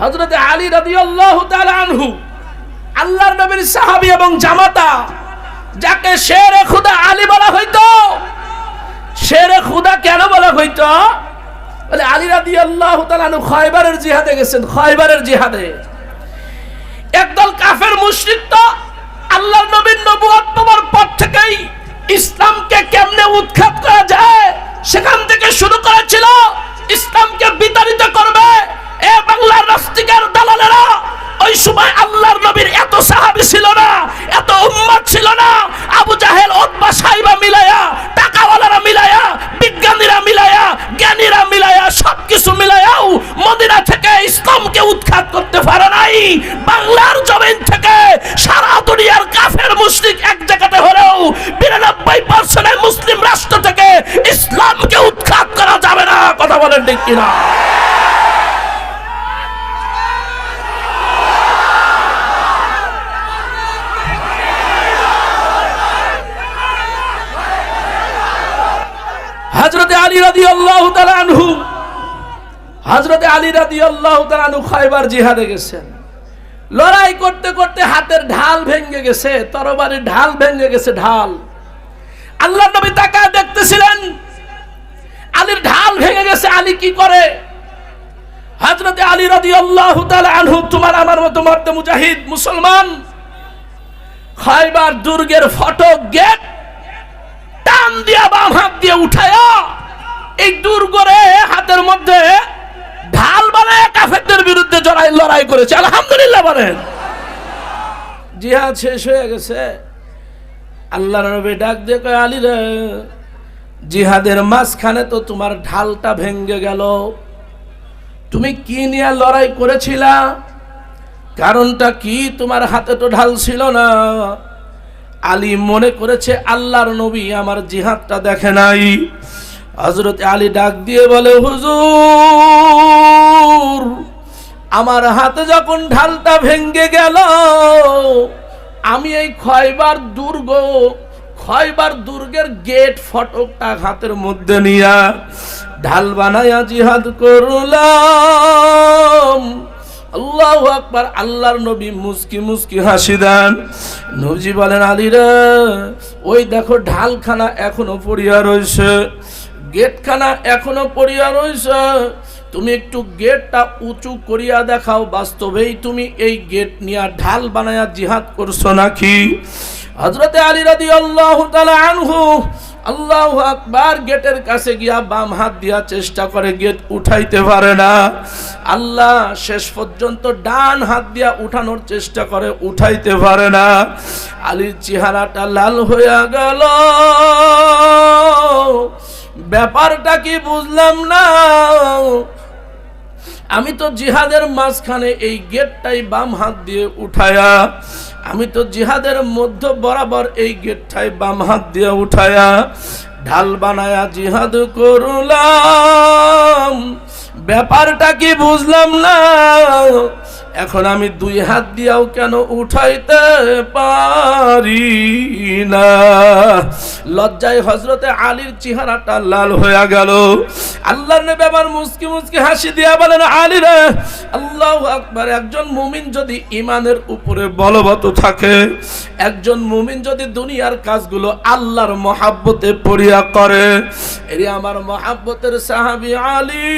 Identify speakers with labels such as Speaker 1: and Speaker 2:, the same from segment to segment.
Speaker 1: হজরত আলী রাদিয়াল্লাহু তাআলা আনহু, আল্লাহর নবীর সাহাবী এবং জামাতা, যাকে শেরে খুদা আলী বলা হইতো। শেরে খুদা কেন বলা হইতো? বলে আলী রাদিয়াল্লাহু তাআলা আনহু খয়বারের জিহাদে গেছেন খয়বারের জিহাদে। একদল কাফের মুশরিক তো আল্লাহর নবীর নবুয়ত পাওয়ার পর থেকেই ইসলামকে কেমনে উৎখাত করা যায়, সেখান থেকে শুরু করেছিল, ইসলামকে বিতাড়িত করবে বাংলার রাস্তিকার দালালেরা, ওই সময় আল্লাহর নবীর এত সাহাবী ছিল না, এত উম্মত ছিল না। আবু জাহেল ওতবা সাইবা মিলায়া, টাকাওয়ালারা মিলায়া, বিজ্ঞানীরা মিলায়া, জ্ঞানীরা মিলায়া, সবকিছু মিলায়াও মদিনা থেকে ইসলামকে উৎখাত করতে পারে নাই। বাংলার জমিন থেকে সারা দুনিয়ার কাফের মুসলিম এক জায়গাতে হলেও বিরানব্বই পার্সেন্টের মুসলিম রাষ্ট্র থেকে ইসলামকে উৎখাত করা যাবে না। কথা বলেন ঠিক কিনা? আলী রাদি আল্লাহ আনহু। হজরতে আলী রাদি আল্লাহ আনহু খাইবার জিহাদে গেছেন। লড়াই করতে করতে হাতের ঢাল ভেঙে গেছে ঢাল ভেঙে গেছে, ঢাল। আল্লাহ নবী তাকায় দেখতেছিলেন, আলীর ঢাল ভেঙে গেছে, আলী কি করে? হজরতে আলী রাদি আল্লাহ আনহু, তোমার আমার মতো মর্দে মুজাহিদ, মুসলমান, খাইবার দুর্গের ফটক গেট টান দিয়া বাম হাত দিয়ে উঠায়া করেছে, আলহামদুলিল্লাহ বলেন। জিহাদ শেষ হয়ে গেছে। আল্লাহ নবী ডাক দিয়ে কয়, আলী রে, জিহাদের মাঝখানে তো তোমার ঢালটা ভেঙ্গে গেল। তুমি কি নিয়ে লড়াই করেছিলা? কারণটা কি তোমার হাতে তো ঢাল ছিল না? আলী মনে করেছে, আল্লাহর নবী আমার জিহাদটা দেখে নাই। হজরত আলী ডাক দিয়ে বলে, হুজুর আমার হাতে যখন ঢালটা ভেঙ্গে গেল, আমি এই খয়বার দুর্গ, খয়বার দুর্গের গেট ফটকটা হাতের মধ্যে নিয়া ঢাল বানায়া জিহাদ করলাম। আল্লাহ আকবার, আল্লাহর নবী মুসকি মুসকি হাসি দেন। নবজি বলেন আলীরা ওই দেখো ঢালখানা এখনও পড়িয়া রয়েছে গেটখানা এখনও পড়িয়া রয়েছে তুমি একটু গেটটা উঁচু করিয়া দেখাও, বাস্তবেই তুমি এই গেট নিয়ে ঢাল বানায়া জিহাদ করছ নাকি? হজরতে আলী রাদি আল্লাহ আনহু আল্লাহ আকবার গেটের কাছে গিয়া বাম হাত দিয়া চেষ্টা করে গেট উঠাইতে পারে না। আল্লাহ শেষ পর্যন্ত ডান হাত দিয়া উঠানোর চেষ্টা করে উঠাইতে পারে না। আলীর চেহারাটা লাল হইয়া গেল। ব্যাপারটা কি বুঝলাম না? আমি তো জিহাদের মাঝখানে এই গেটটাই বাম হাত দিয়ে উঠায়া, আমি তো জিহাদের মধ্য বরাবর এই গেটটাই বাম হাত দিয়ে উঠায়া, ঢাল বানায়া জিহাদ করলাম। ব্যাপারটা কি বুঝলাম না? এখন আমি দুই হাত দিয়াও কেন উঠাইতে পারি না? লজ্জায় হজরতে আলীর চেহারাটা লাল হয়ে গেল। আল্লাহর নবী আবার মুসকি মুসকি হাসি দিয়া বলেন, আলী রে, আল্লাহ আকবার, একজন মুমিন যদি ইমানের উপরে বলবৎ থাকে, একজন মুমিন যদি দুনিয়ার কাজগুলো আল্লাহর মহাব্বতে পড়িয়া করে, এর আমার মহাব্বতের সাহাবি আলী,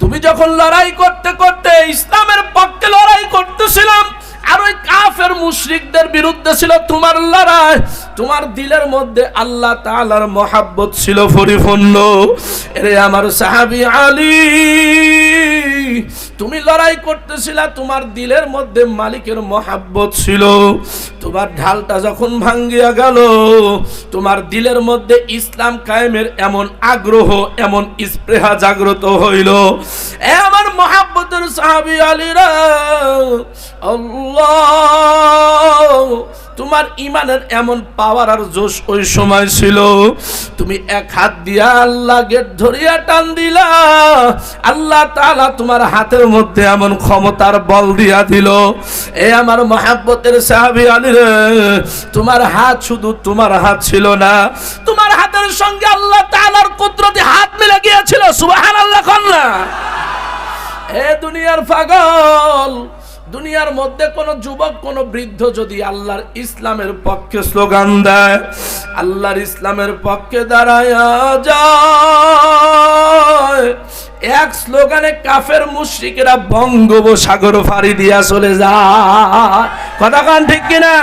Speaker 1: তুমি যখন লড়াই করতে করতে করতে ইসলামের পক্ষে লড়াই করতেছিলাম। আর ওই কাফের মুশরিকদের বিরুদ্ধে ছিল তোমার লড়াই। তোমার দিলের মধ্যে আল্লাহ তাআলার মহাব্বত ছিল পরিপূর্ণ। এরে আমার সাহাবী আলী, তুমি লড়াই করতেছিলা, তোমার দিলের মধ্যে মালিকের মহাব্বত ছিল। তোমার ঢালটা যখন ভাঙ্গিয়া গেল, তোমার দিলের মধ্যে ইসলাম কায়েমের এমন আগ্রহ, এমন স্পৃহা জাগ্রত হইল। আমার মহাব্বতের সাহাবী আলীরা, আল্লাহ, তোমার ইমানের এমন পাওয়ার আর জোশ ওই সময় ছিল। তুমি এক হাত দিয়া আল্লাহ গেট ধরিয়া টান দিলা। আল্লাহ তাআলা তোমার হাতের মধ্যে এমন ক্ষমতার বল দিয়া দিল। এ আমার মহাব্বতের সাহাবী রে তোমার হাত শুধু তোমার হাত ছিল না, তোমার হাতের সঙ্গে আল্লাহ তাআলার কুদরতি হাত মিলে গিয়েছিল। সুবহানাল্লাহ কন্যা। হে দুনিয়ার পাগল, দুনিয়ার মধ্যে কোন যুবক, কোন বৃদ্ধ যদি আল্লাহর ইসলামের পক্ষে স্লোগান দেয়, আল্লাহর ইসলামের পক্ষে দাঁড়ায় যায়। এক স্লোগানে কাফের মুশ্রিকেরা বঙ্গোপসাগর ফাড়ি দিয়া চলে যায়। কথা কান ঠিক কিনা?